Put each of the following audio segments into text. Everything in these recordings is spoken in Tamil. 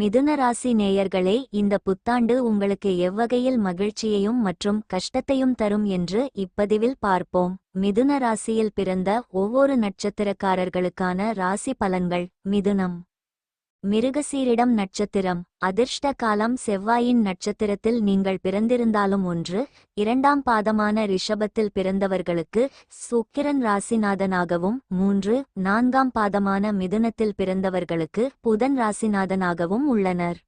மிதுன ராசி நேயர்களே இந்த புத்தாண்டு உங்களுக்கு எவ்வகையில் மகிழ்ச்சியையும் மற்றும் கஷ்டத்தையும் தரும் என்று இப்பதிவில் பார்ப்போம். மிதுன ராசியில் பிறந்த ஒவ்வொரு நட்சத்திரக்காரர்களுக்கான ராசி பலன்கள் மிதுனம். மிருகசீரிடம் நட்சத்திரம் அதிர்ஷ்ட காலம் செவ்வாயின் நட்சத்திரத்தில் நீங்கள் பிறந்திருந்தாலும் ஒன்று இரண்டாம் பாதமான ரிஷபத்தில் பிறந்தவர்களுக்கு சுக்கிரன் ராசிநாதனாகவும் மூன்று நான்காம் பாதமான மிதுனத்தில் பிறந்தவர்களுக்கு புதன் ராசிநாதனாகவும் உள்ளனர்.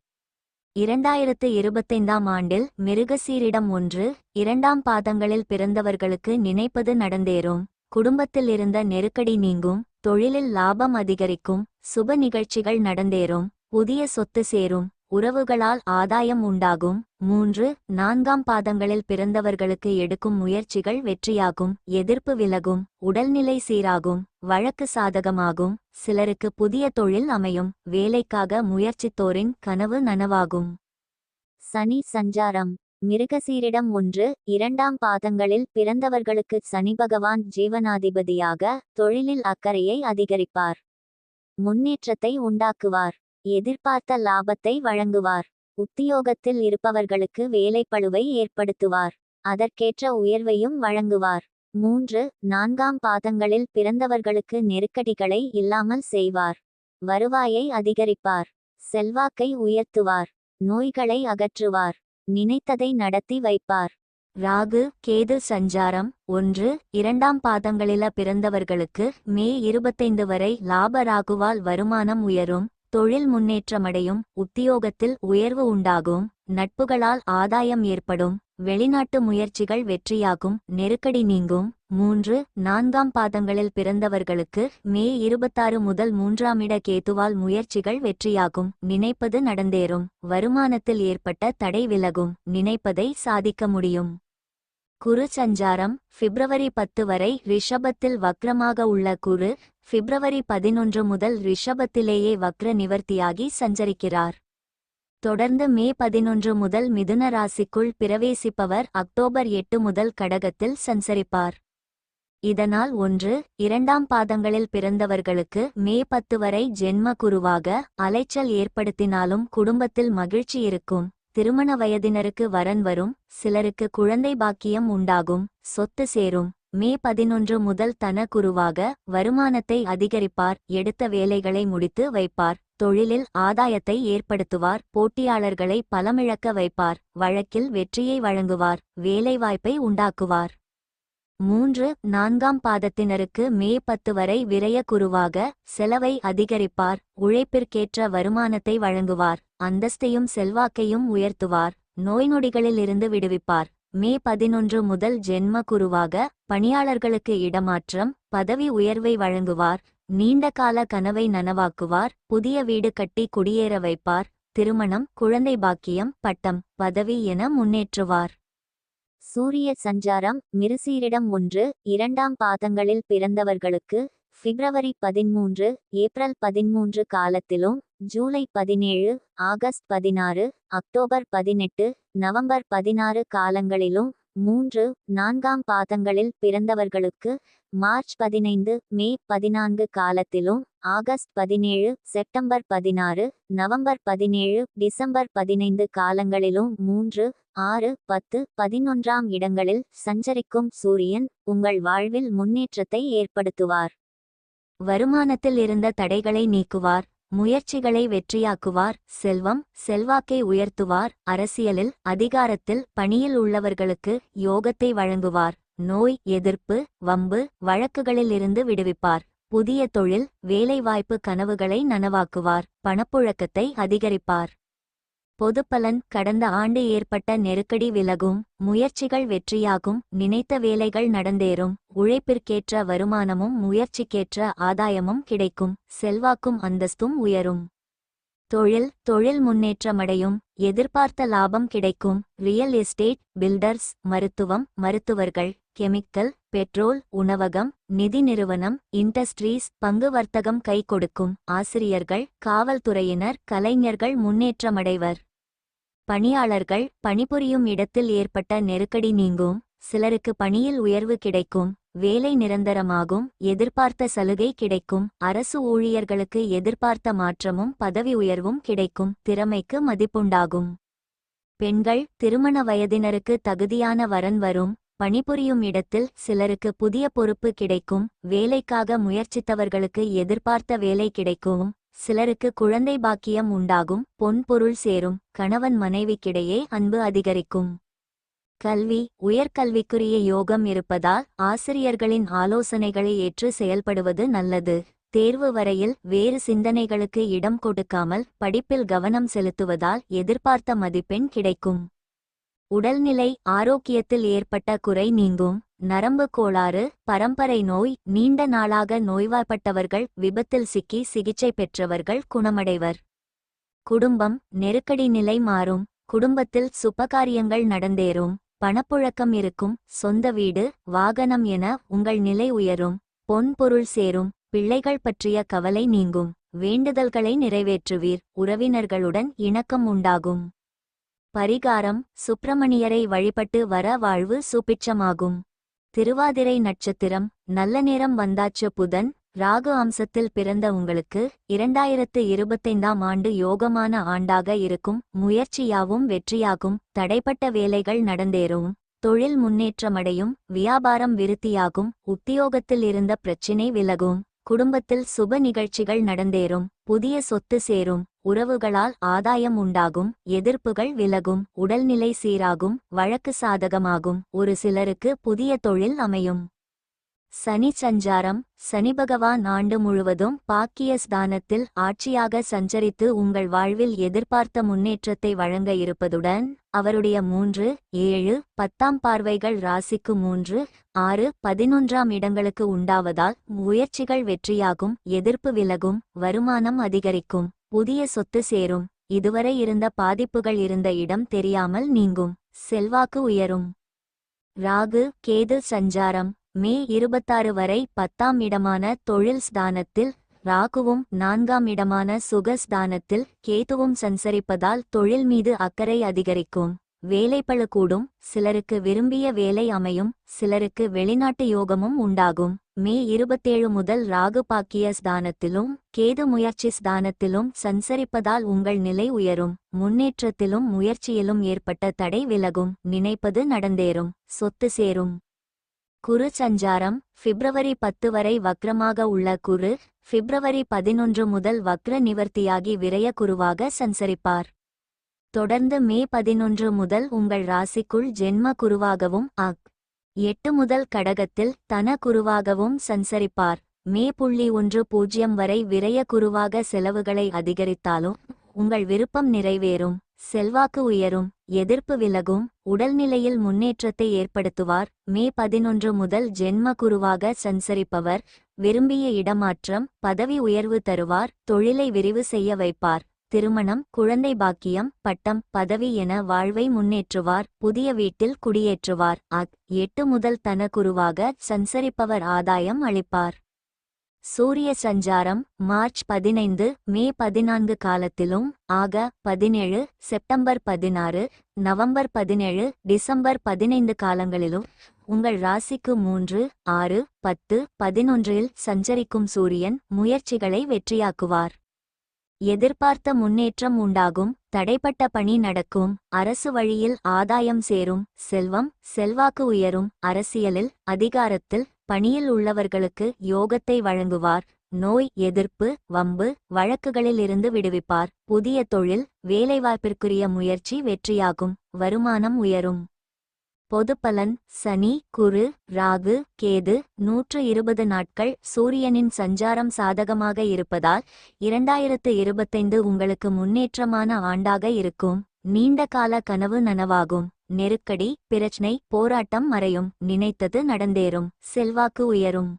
இரண்டாயிரத்து இருபத்தைந்தாம் ஆண்டில் மிருகசீரிடம் ஒன்று இரண்டாம் பாதங்களில் பிறந்தவர்களுக்கு நினைப்பது நடந்தேறும். குடும்பத்தில் இருந்த நெருக்கடி நீங்கும் தொழிலில் லாபம் அதிகரிக்கும் சுப நிகழ்ச்சிகள் நடந்தேறும் புதிய சொத்து சேரும் உறவுகளால் ஆதாயம் உண்டாகும். மூன்று நான்காம் பாதங்களில் பிறந்தவர்களுக்கு எடுக்கும் முயற்சிகள் வெற்றியாகும் எதிர்ப்பு விலகும் உடல்நிலை சீராகும் வழக்கு சாதகமாகும் சிலருக்கு புதிய தொழில் அமையும் வேலைக்காக முயற்சித்தோரின் கனவு நனவாகும். சனி சஞ்சாரம். மிருகசீரிடம் ஒன்று இரண்டாம் பாதங்களில் பிறந்தவர்களுக்கு சனி பகவான் ஜீவனாதிபதியாக தொழிலில் அக்கறையை அதிகரிப்பார். முன்னேற்றத்தை உண்டாக்குவார். எதிர்பார்த்த லாபத்தை வழங்குவார். உத்தியோகத்தில் இருப்பவர்களுக்கு வேலைப்பளுவை ஏற்படுத்துவார். அதற்கேற்ற உயர்வையும் வழங்குவார். மூன்று நான்காம் பாதங்களில் பிறந்தவர்களுக்கு நெருக்கடிகளை இல்லாமல் செய்வார். வருவாயை அதிகரிப்பார். செல்வாக்கை உயர்த்துவார். நோய்களை அகற்றுவார். நினைத்ததை நடத்தி வைப்பார். ராகு கேது சஞ்சாரம் ஒன்று இரண்டாம் பாதங்களில பிறந்தவர்களுக்கு மே இருபத்தைந்து வரை லாப ராகுவால் வருமானம் உயரும் தொழில் முன்னேற்றமடையும் உத்தியோகத்தில் உயர்வு உண்டாகும் நட்புகளால் ஆதாயம் ஏற்படும். வெளிநாட்டு முயற்சிகள் வெற்றியாகும் நெருக்கடி நீங்கும். மூன்று நான்காம் பாதங்களில் பிறந்தவர்களுக்கு மே இருபத்தாறு முதல் மூன்றாமிட கேதுவால் முயற்சிகள் வெற்றியாகும். நினைப்பது நடந்தேறும். வருமானத்தில் ஏற்பட்ட தடை விலகும். நினைப்பதை சாதிக்க முடியும். குரு சஞ்சாரம் பிப்ரவரி பத்து வரை ரிஷபத்தில் வக்ரமாக உள்ள குரு பிப்ரவரி பதினொன்று முதல் ரிஷபத்திலேயே வக்ர நிவர்த்தியாகி சஞ்சரிக்கிறார். தொடர்ந்து மே பதினொன்று முதல் மிதுன ராசிக்குள் பிரவேசிப்பவர் அக்டோபர் எட்டு முதல் கடகத்தில் சஞ்சரிப்பார். இதனால் ஒன்று இரண்டாம் பாதங்களில் பிறந்தவர்களுக்கு மே பத்து வரை ஜென்ம குருவாக அலைச்சல் ஏற்படுத்தினாலும் குடும்பத்தில் மகிழ்ச்சி இருக்கும். திருமண வயதினருக்கு வரன் வரும் சிலருக்கு குழந்தை பாக்கியம் உண்டாகும் சொத்து சேரும். மே பதினொன்று முதல் தன குருவாக வருமானத்தை அதிகரிப்பார் எடுத்த வேலைகளை முடித்து வைப்பார். தொழிலில் ஆதாயத்தை ஏற்படுத்துவார். போட்டியாளர்களை பலமிழக்க வைப்பார். வழக்கில் வெற்றியை வழங்குவார். வேலைவாய்ப்பை உண்டாக்குவார். மூன்று நான்காம் பாதத்தினருக்கு மே பத்து வரை விரய குருவாக செலவை அதிகரிப்பார். உழைப்பிற்கேற்ற வருமானத்தை வழங்குவார். அந்தஸ்தையும் செல்வாக்கையும் உயர்த்துவார். நோய் நொடிகளிலிருந்து விடுவிப்பார். மே பதினொன்று முதல் ஜென்ம குருவாக பணியாளர்களுக்கு இடமாற்றம் பதவி உயர்வை வழங்குவார். நீண்ட கால கனவை நனவாக்குவார் புதிய வீடு கட்டி குடியேற வைப்பார் திருமணம் குழந்தை பாக்கியம் பட்டம் பதவி என முன்னேற்றுவார். சூரிய சஞ்சாரம் மிருசீரிடம் ஒன்று இரண்டாம் பாதங்களில் பிறந்தவர்களுக்கு பிப்ரவரி பதிமூன்று ஏப்ரல் பதிமூன்று காலத்திலும் ஜூலை பதினேழு ஆகஸ்ட் பதினாறு அக்டோபர் பதினெட்டு நவம்பர் பதினாறு காலங்களிலும் மூன்று நான்காம் பாதங்களில் பிறந்தவர்களுக்கு மார்ச் பதினைந்து மே பதினான்கு காலத்திலும் ஆகஸ்ட் பதினேழு செப்டம்பர் பதினாறு நவம்பர் பதினேழு டிசம்பர் பதினைந்து காலங்களிலும் மூன்று ஆறு பத்து பதினொன்றாம் இடங்களில் சஞ்சரிக்கும் சூரியன் உங்கள் வாழ்வில் முன்னேற்றத்தை ஏற்படுத்துவார். வருமானத்தில் இருந்த தடைகளை நீக்குவார். முயற்சிகளை வெற்றியாக்குவார் செல்வம் செல்வாக்கை உயர்த்துவார் அரசியலில் அதிகாரத்தில் பணியில் உள்ளவர்களுக்கு யோகத்தை வழங்குவார் நோய் எதிர்ப்பு வம்பு வழக்குகளிலிருந்து விடுவிப்பார் புதிய தொழில் வேலைவாய்ப்பு கனவுகளை நனவாக்குவார் பணப்புழக்கத்தை அதிகரிப்பார். பொதுப்பலன் கடந்த ஆண்டு ஏற்பட்ட நெருக்கடி விலகும் முயற்சிகள் வெற்றியாகும் நினைத்த வேலைகள் நடந்தேறும் உழைப்பிற்கேற்ற வருமானமும் முயற்சிக்கேற்ற ஆதாயமும் கிடைக்கும் செல்வாக்கும் அந்தஸ்தும் உயரும். தொழில் தொழில் முன்னேற்றமடையும் எதிர்பார்த்த லாபம் கிடைக்கும் ரியல் எஸ்டேட் பில்டர்ஸ் மருத்துவம் மருத்துவர்கள் கெமிக்கல் பெட்ரோல் உணவகம் நிதி நிறுவனம் இண்டஸ்ட்ரீஸ் பங்கு வர்த்தகம் கை கொடுக்கும் ஆசிரியர்கள் காவல்துறையினர் கலைஞர்கள் முன்னேற்றமடைவர். பணியாளர்கள் பணிபுரியும் இடத்தில் ஏற்பட்ட நெருக்கடி நீங்கும். சிலருக்கு பணியில் உயர்வு கிடைக்கும். வேலை நிரந்தரமாகும். எதிர்பார்த்த சலுகை கிடைக்கும். அரசு ஊழியர்களுக்கு எதிர்பார்த்த மாற்றமும் பதவி உயர்வும் கிடைக்கும். திறமைக்கு மதிப்புண்டாகும். பெண்கள் திருமண வயதினருக்கு தகுதியான வரன் வரும். பணிபுரியும் இடத்தில் சிலருக்கு புதிய பொறுப்பு கிடைக்கும் வேலைக்காக முயற்சித்தவர்களுக்கு எதிர்பார்த்த வேலை கிடைக்கும் சிலருக்கு குழந்தை பாக்கியம் உண்டாகும் பொன் பொருள் சேரும் கணவன் மனைவிக்கிடையே அன்பு அதிகரிக்கும். கல்வி உயர்கல்விக்குரிய யோகம் இருப்பதால் ஆசிரியர்களின் ஆலோசனைகளை ஏற்று செயல்படுவது நல்லது. தேர்வு வரையில் வேறு சிந்தனைகளுக்கு இடம் கொடுக்காமல் படிப்பில் கவனம் செலுத்துவதால் எதிர்பார்த்த மதிப்பெண் கிடைக்கும். உடல்நிலை ஆரோக்கியத்தில் ஏற்பட்ட குறை நீங்கும். நரம்பு கோளாறு பரம்பரை நோய் நீண்ட நாளாக நோய்வாய்ப்பட்டவர்கள் விபத்தில் சிக்கி சிகிச்சை பெற்றவர்கள் குணமடைவர். குடும்பம் நெருக்கடி நிலை மாறும். குடும்பத்தில் சுபகாரியங்கள் நடந்தேறும். பணப்புழக்கம் இருக்கும். சொந்த வீடு வாகனம் என உங்கள் நிலை உயரும். பொன் பொருள் சேரும். பிள்ளைகள் பற்றிய கவலை நீங்கும். வேண்டுதல்களை நிறைவேற்றுவீர். உறவினர்களுடன் இணக்கம் உண்டாகும். பரிகாரம் சுப்பிரமணியரை வழிபட்டு வர வாழ்வு சுபிட்சமாகும். திருவாதிரை நட்சத்திரம் நல்ல நேரம் வந்தாச்சு புதன் ராகு அம்சத்தில் பிறந்த உங்களுக்கு இரண்டாயிரத்து இருபத்தைந்தாம் ஆண்டு யோகமான ஆண்டாக இருக்கும். முயற்சியாவும் வெற்றியாகும். தடைப்பட்ட வேலைகள் நடந்தேறும். தொழில் முன்னேற்றமடையும். வியாபாரம் விருத்தியாகும். உத்தியோகத்தில் இருந்த பிரச்சினை விலகும். குடும்பத்தில் சுப நிகழ்ச்சிகள் நடந்தேறும். புதிய சொத்து சேரும். உறவுகளால் ஆதாயம் உண்டாகும் எதிர்ப்புகள் விலகும் உடல்நிலை சீராகும் வழக்கு சாதகமாகும் ஒரு சிலருக்கு புதிய தொழில் அமையும். சனி சஞ்சாரம் சனி பகவான் ஆண்டு முழுவதும் பாக்கிய ஸ்தானத்தில் ஆட்சியாக சஞ்சரித்து உங்கள் வாழ்வில் எதிர்பார்த்த முன்னேற்றத்தை வழங்க இருப்பதுடன் அவருடைய மூன்று ஏழு பத்தாம் பார்வைகள் ராசிக்கு மூன்று ஆறு பதினொன்றாம் இடங்களுக்கு உண்டாவதால் முயற்சிகள் வெற்றியாகும் எதிர்ப்பு விலகும் வருமானம் அதிகரிக்கும். புதிய சொத்து சேரும். இதுவரை இருந்த பாதிப்புகள் இருந்த இடம் தெரியாமல் நீங்கும். செல்வாக்கு உயரும். ராகு கேது சஞ்சாரம். மே இருபத்தாறு வரை பத்தாம் இடமான தொழில் ஸ்தானத்தில் ராகுவும் நான்காம் இடமான சுகஸ்தானத்தில் கேதுவும் சஞ்சரிப்பதால் தொழில் மீது அக்கறை அதிகரிக்கும். வேலைப்பழு கூடும். சிலருக்கு விரும்பிய வேலை அமையும். சிலருக்கு வெளிநாட்டு யோகமும் உண்டாகும். மே இருபத்தேழு முதல் ராகு பாக்கிய ஸ்தானத்திலும் கேது முயற்சி ஸ்தானத்திலும் சஞ்சரிப்பதால் உங்கள் நிலை உயரும் முன்னேற்றத்திலும் முயற்சியிலும் ஏற்பட்ட தடை விலகும் நினைப்பது நடந்தேறும் சொத்து சேரும். குரு சஞ்சாரம் பிப்ரவரி பத்து வரை வக்ரமாக உள்ள குரு பிப்ரவரி பதினொன்று முதல் வக்ர நிவர்த்தியாகி விரய குருவாக சஞ்சரிப்பார். தொடர்ந்து மே பதினொன்று முதல் உங்கள் ராசிக்குள் ஜென்ம குருவாகவும் அக். எட்டு முதல் கடகத்தில் தன குருவாகவும் சஞ்சரிப்பார் மே புள்ளி ஒன்று பூஜ்ஜியம் வரை விரய குருவாக செலவுகளை அதிகரித்தாலும் உங்கள் விருப்பம் நிறைவேறும். செல்வாக்கு உயரும் எதிர்ப்பு விலகும் உடல்நிலையில் முன்னேற்றத்தை ஏற்படுத்துவார். மே பதினொன்று முதல் ஜென்ம குருவாக சஞ்சரிப்பவர் விரும்பிய இடமாற்றம் பதவி உயர்வு தருவார் தொழிலை விரிவு செய்ய வைப்பார். திருமணம் குழந்தை பாக்கியம் பட்டம் பதவி என வாழ்வை முன்னேற்றுவார் புதிய வீட்டில் குடியேற்றுவார். அக். எட்டு முதல் தன குருவாக சஞ்சரிப்பவர் ஆதாயம் அளிப்பார். சூரிய சஞ்சாரம் மார்ச் பதினைந்து மே பதினான்கு காலத்திலும் ஆக பதினேழு செப்டம்பர் பதினாறு நவம்பர் பதினேழு டிசம்பர் பதினைந்து காலங்களிலும் உங்கள் ராசிக்கு மூன்று ஆறு பத்து பதினொன்றில் சஞ்சரிக்கும் சூரியன் முயற்சிகளை வெற்றியாக்குவார். எதிர்பார்த்த முன்னேற்றம் உண்டாகும் தடைப்பட்ட பணி நடக்கும் அரசு வழியில் ஆதாயம் சேரும் செல்வம் செல்வாக்கு உயரும் அரசியலில் அதிகாரத்தில் பணியில் உள்ளவர்களுக்கு யோகத்தை வழங்குவார் நோய் எதிர்ப்பு வம்பு வழக்குகளில் இருந்து விடுவிப்பார் புதிய தொழில் வேலைவாய்ப்பிற்குரிய முயற்சி வெற்றியாகும் வருமானம் உயரும். பொதுப்பலன் சனி குரு ராகு கேது நூற்று இருபது நாட்கள் சூரியனின் சஞ்சாரம் சாதகமாக இருப்பதால் இரண்டாயிரத்து இருபத்தைந்து உங்களுக்கு முன்னேற்றமான ஆண்டாக இருக்கும். நீண்ட கால கனவு நனவாகும். நெருக்கடி பிரச்சனை போராட்டம் மறையும். நினைத்தது நடந்தேறும். செல்வாக்கு உயரும்.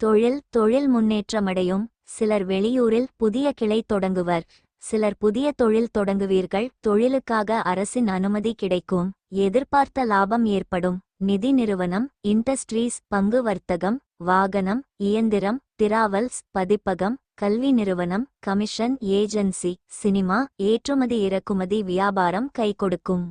தொழில் தொழில் முன்னேற்றமடையும். சிலர் வெளியூரில் புதிய கிளை தொடங்குவர். சிலர் புதிய தொழில் தொடங்குவீர்கள். தொழிலுக்காக அரசின் அனுமதி கிடைக்கும். எதிர்பார்த்த லாபம் ஏற்படும். நிதி நிறுவனம் இண்டஸ்ட்ரீஸ் பங்கு வர்த்தகம் வாகனம் இயந்திரம் திராவல்ஸ் பதிப்பகம் கல்வி நிறுவனம் கமிஷன் ஏஜென்சி சினிமா ஏற்றுமதி இறக்குமதி வியாபாரம் கை கொடுக்கும்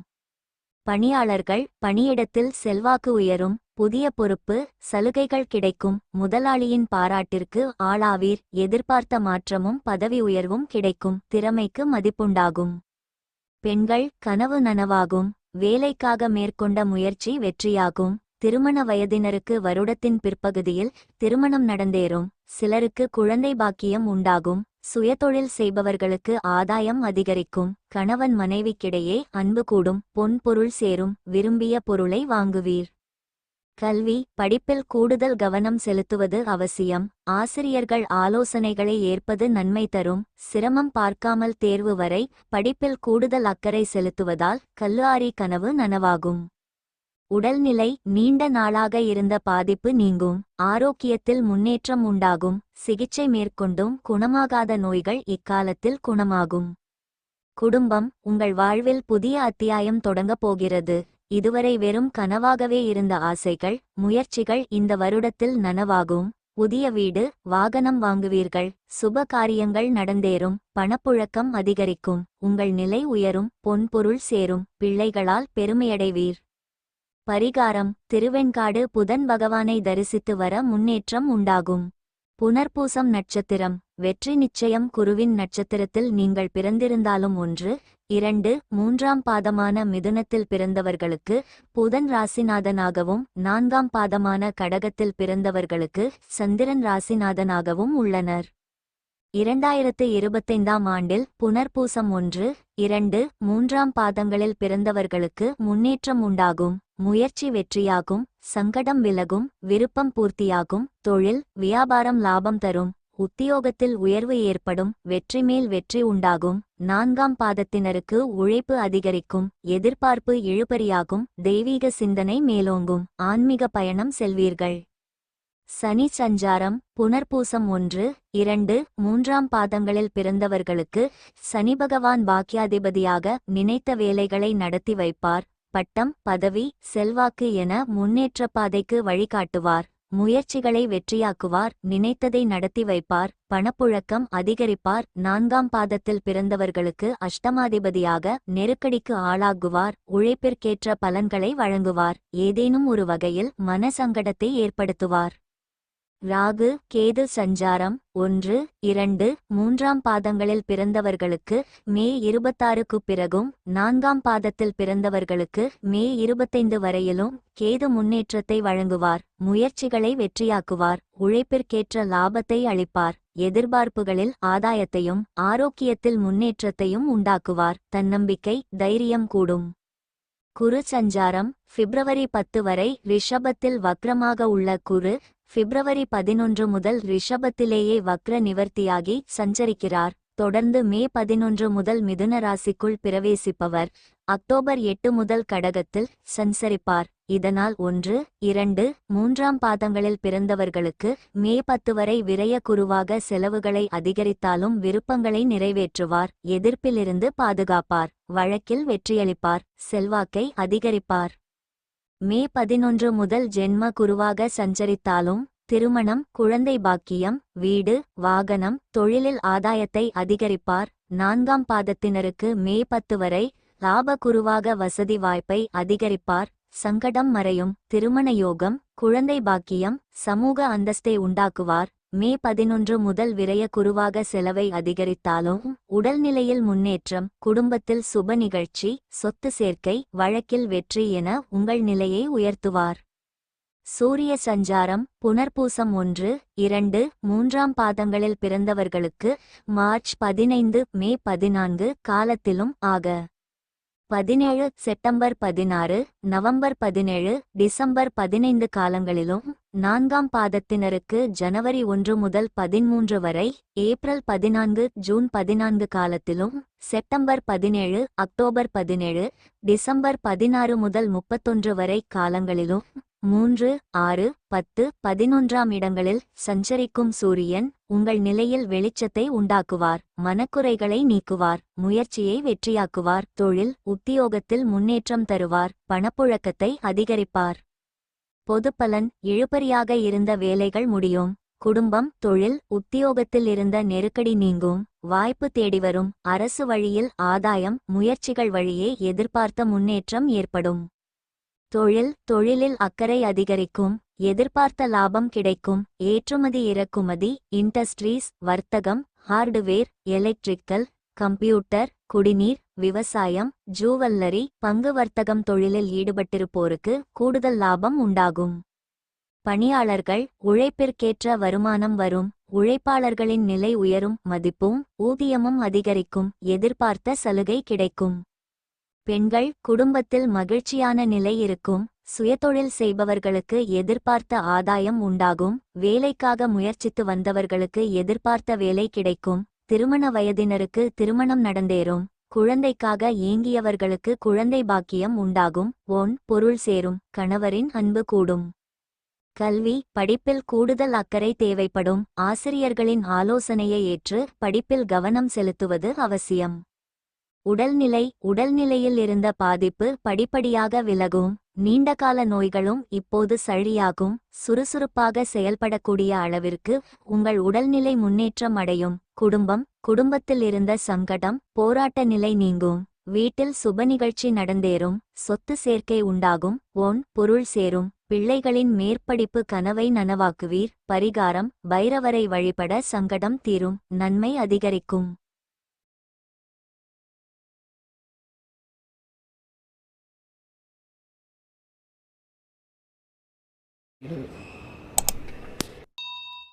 பணியாளர்கள் பணியிடத்தில் செல்வாக்கு உயரும். புதிய பொறுப்பு சலுகைகள் கிடைக்கும். முதலாளியின் பாராட்டிற்கு ஆளாவீர். எதிர்பார்த்த மாற்றமும் பதவி உயர்வும் கிடைக்கும். திறமைக்கு மதிப்புண்டாகும். பெண்கள் கனவு நனவாகும். வேலைக்காக மேற்கொண்ட முயற்சி வெற்றியாகும். திருமண வயதினருக்கு வருடத்தின் பிற்பகுதியில் திருமணம் நடந்தேறும். சிலருக்கு குழந்தை பாக்கியம் உண்டாகும். சுயதொழில் செய்பவர்களுக்கு ஆதாயம் அதிகரிக்கும். கணவன் மனைவிக்கிடையே அன்பு கூடும். பொன் பொருள் சேரும். விரும்பிய பொருளை வாங்குவீர். கல்வி படிப்பில் கூடுதல் கவனம் செலுத்துவது அவசியம். ஆசிரியர்கள் ஆலோசனைகளை ஏற்பது நன்மை தரும். சிரமம் பார்க்காமல் தேர்வு வரை படிப்பில் கூடுதல் அக்கறை செலுத்துவதால் கல்லுஆரி கனவு நனவாகும். உடல்நிலை நீண்ட நாளாக இருந்த பாதிப்பு நீங்கும். ஆரோக்கியத்தில் முன்னேற்றம் உண்டாகும். சிகிச்சை மேற்கொண்டும் குணமாகாத நோய்கள் இக்காலத்தில் குணமாகும். குடும்பம் உங்கள் வாழ்வில் புதிய அத்தியாயம் தொடங்கப் போகிறது. இதுவரை வெறும் கனவாகவே இருந்த ஆசைகள் முயற்சிகள் இந்த வருடத்தில் நனவாகும். புதிய வீடு வாகனம் வாங்குவீர்கள். சுப காரியங்கள் நடந்தேறும். பணப்புழக்கம் அதிகரிக்கும். உங்கள் நிலை உயரும். பொன்பொருள் சேரும். பிள்ளைகளால் பெருமையடைவீர். பரிகாரம். திருவெண்காடு புதன் பகவானை தரிசித்து வர முன்னேற்றம் உண்டாகும். புனர்பூசம் நட்சத்திரம் வெற்றி நிச்சயம் குருவின் நட்சத்திரத்தில் நீங்கள் பிறந்திருந்தாலும் ஒன்று இரண்டு மூன்றாம் பாதமான மிதுனத்தில் பிறந்தவர்களுக்கு புதன் ராசிநாதனாகவும் நான்காம் பாதமான கடகத்தில் பிறந்தவர்களுக்கு சந்திரன் ராசிநாதனாகவும் உள்ளனர். இரண்டாயிரத்து இருபத்தைந்தாம் ஆண்டில் புனர்பூசம் ஒன்று இரண்டு மூன்றாம் பாதங்களில் பிறந்தவர்களுக்கு முன்னேற்றம் உண்டாகும். முயற்சி வெற்றியாகும் சங்கடம் விலகும் விருப்பம் பூர்த்தியாகும் தொழில் வியாபாரம் லாபம் தரும் உத்தியோகத்தில் உயர்வு ஏற்படும் வெற்றி மேல் வெற்றி உண்டாகும் நான்காம் பாதத்தினருக்கு உழைப்பு அதிகரிக்கும் எதிர்பார்ப்பு இழுபறியாகும் தெய்வீக சிந்தனை மேலோங்கும் ஆன்மீக பயணம் செல்வீர்கள். சனி சஞ்சாரம் புனர்பூசம் ஒன்று இரண்டு மூன்றாம் பாதங்களில் பிறந்தவர்களுக்கு சனி பகவான் பாக்கியாதிபதியாக நினைத்த வேலைகளை நடத்தி வைப்பார் பட்டம் பதவி செல்வாக்கு என முன்னேற்ற பாதைக்கு வழிகாட்டுவார். முயற்சிகளை வெற்றியாக்குவார் நினைத்ததை நடத்தி வைப்பார் பணப்புழக்கம் அதிகரிப்பார் நான்காம் பாதத்தில் பிறந்தவர்களுக்கு அஷ்டமாதிபதியாக நெருக்கடிக்கு ஆளாகுவார் உழைப்பிற்கேற்ற பலன்களை வழங்குவார் ஏதேனும் ஒரு வகையில் மனசங்கடத்தை ஏற்படுத்துவார். ராகு கேது சஞ்சாரம் ஒன்று இரண்டு மூன்றாம் பாதங்களில் பிறந்தவர்களுக்கு மே இருபத்தாறுக்கு பிறகும் நான்காம் பாதத்தில் பிறந்தவர்களுக்கு மே இருபத்தைந்து வரையிலும் கேது முன்னேற்றத்தை வழங்குவார் முயற்சிகளை வெற்றியாக்குவார் உழைப்பிற்கேற்ற லாபத்தை அளிப்பார் எதிர்பார்ப்புகளில் ஆதாயத்தையும் ஆரோக்கியத்தில் முன்னேற்றத்தையும் உண்டாக்குவார் தன்னம்பிக்கை தைரியம் கூடும். குரு சஞ்சாரம் பிப்ரவரி பத்து வரை ரிஷபத்தில் வக்ரமாக உள்ள குரு பிப்ரவரி பதினொன்று முதல் ரிஷபத்திலேயே வக்ர நிவர்த்தியாகி சஞ்சரிக்கிறார். தொடர்ந்து மே பதினொன்று முதல் மிதுன ராசிக்குள் பிரவேசிப்பவர். அக்டோபர் எட்டு முதல் கடகத்தில் சஞ்சரிப்பார். இதனால் ஒன்று இரண்டு மூன்றாம் பாதங்களில் பிறந்தவர்களுக்கு மே பத்து வரை விரய குருவாக செலவுகளை அதிகரித்தாலும் விருப்பங்களை நிறைவேற்றுவார். எதிர்ப்பிலிருந்து பாதுகாப்பார். வழக்கில் வெற்றியளிப்பார். செல்வாக்கை அதிகரிப்பார். மே பதினொன்று முதல் ஜென்ம குருவாக சஞ்சரித்தாலும் திருமணம் குழந்தை பாக்கியம் வீடு வாகனம் தொழிலில் ஆதாயத்தை அதிகரிப்பார். நான்காம் பாதத்தினருக்கு மே பத்து வரை லாப குருவாக வசதி வாய்ப்பை அதிகரிப்பார். சங்கடம் மறையும் திருமண யோகம் குழந்தை பாக்கியம் சமூக அந்தஸ்தை உண்டாக்குவார். மே பதினொன்று முதல் விரய குருவாக செலவை அதிகரித்தாலும் உடல்நிலையில் முன்னேற்றம் குடும்பத்தில் சுப நிகழ்ச்சி சொத்து சேர்க்கை வழக்கில் வெற்றி என உங்கள் நிலையை உயர்த்துவார். சூரிய சஞ்சாரம் புனர்பூசம் ஒன்று இரண்டு மூன்றாம் பாதங்களில் பிறந்தவர்களுக்கு மார்ச் பதினைந்து மே பதினான்கு காலத்திலும் ஆக. பதினேழு செப்டம்பர் பதினாறு நவம்பர் பதினேழு டிசம்பர் பதினைந்து காலங்களிலும் நான்காம் பாதத்தினருக்கு ஜனவரி ஒன்று முதல் பதிமூன்று வரை ஏப்ரல் பதினான்கு ஜூன் பதினான்கு காலத்திலும் செப்டம்பர் பதினேழு அக்டோபர் பதினேழு டிசம்பர் பதினாறு முதல் முப்பத்தொன்று வரை காலங்களிலும் மூன்று ஆறு பத்து பதினொன்றாம் இடங்களில் சஞ்சரிக்கும் சூரியன் உங்கள் நிலையில் வெளிச்சத்தை உண்டாக்குவார் மனக்குறைகளை நீக்குவார் முயற்சியை வெற்றியாக்குவார் தொழில் உத்தியோகத்தில் முன்னேற்றம் தருவார் பணப்புழக்கத்தை அதிகரிப்பார். பொதுப்பலன் இழுபறியாக இருந்த வேலைகள் முடியும் குடும்பம் தொழில் உத்தியோகத்தில் இருந்த நெருக்கடி நீங்கும் வாய்ப்பு தேடிவரும் அரசு வழியில் ஆதாயம் முயற்சிகள் வழியே எதிர்பார்த்த முன்னேற்றம் ஏற்படும். தொழில் தொழிலில் அக்கறை அதிகரிக்கும் எதிர்பார்த்த லாபம் கிடைக்கும் ஏற்றுமதி இறக்குமதி இண்டஸ்ட்ரீஸ் வர்த்தகம் ஹார்டுவேர் எலக்ட்ரிக்கல் கம்ப்யூட்டர் குடிநீர் விவசாயம் ஜூவல்லரி பங்கு வர்த்தகம் தொழிலில் ஈடுபட்டிருப்போருக்கு கூடுதல் லாபம் உண்டாகும். பணியாளர்கள் உழைப்பிற்கேற்ற வருமானம் வரும் உழைப்பாளர்களின் நிலை உயரும் மதிப்பும் ஊதியமும் அதிகரிக்கும் எதிர்பார்த்த சலுகை கிடைக்கும். பெண்கள் குடும்பத்தில் மகிழ்ச்சியான நிலை இருக்கும் சுயதொழில் செய்பவர்களுக்கு எதிர்பார்த்த ஆதாயம் உண்டாகும் வேலைக்காக முயற்சித்து வந்தவர்களுக்கு எதிர்பார்த்த வேலை கிடைக்கும் திருமண வயதினருக்கு திருமணம் நடந்தேறும் குழந்தைக்காக ஏங்கியவர்களுக்கு குழந்தை பாக்கியம் உண்டாகும் ஒன் பொருள் சேரும் கணவரின் அன்பு கூடும். கல்வி படிப்பில் கூடுதல் அக்கறை தேவைப்படும் ஆசிரியர்களின் ஆலோசனையை ஏற்று படிப்பில் கவனம் செலுத்துவது அவசியம். உடல்நிலை உடல்நிலையில் இருந்த பாதிப்பு படிப்படியாக விலகும். நீண்டகால நோய்களும் இப்போது சழியாகும். சுறுசுறுப்பாக செயல்படக்கூடிய அளவிற்கு உங்கள் உடல்நிலை முன்னேற்றம் அடையும். குடும்பம் குடும்பத்தில் இருந்த சங்கடம் போராட்ட நிலை நீங்கும். வீட்டில் சுப நிகழ்ச்சி நடந்தேறும். சொத்து சேர்க்கை உண்டாகும். ஒன் பொருள் சேரும். பிள்ளைகளின் மேற்படிப்பு கனவை நனவாக்குவீர். பரிகாரம் பைரவரை வழிபட சங்கடம் தீரும். நன்மை அதிகரிக்கும். Thank.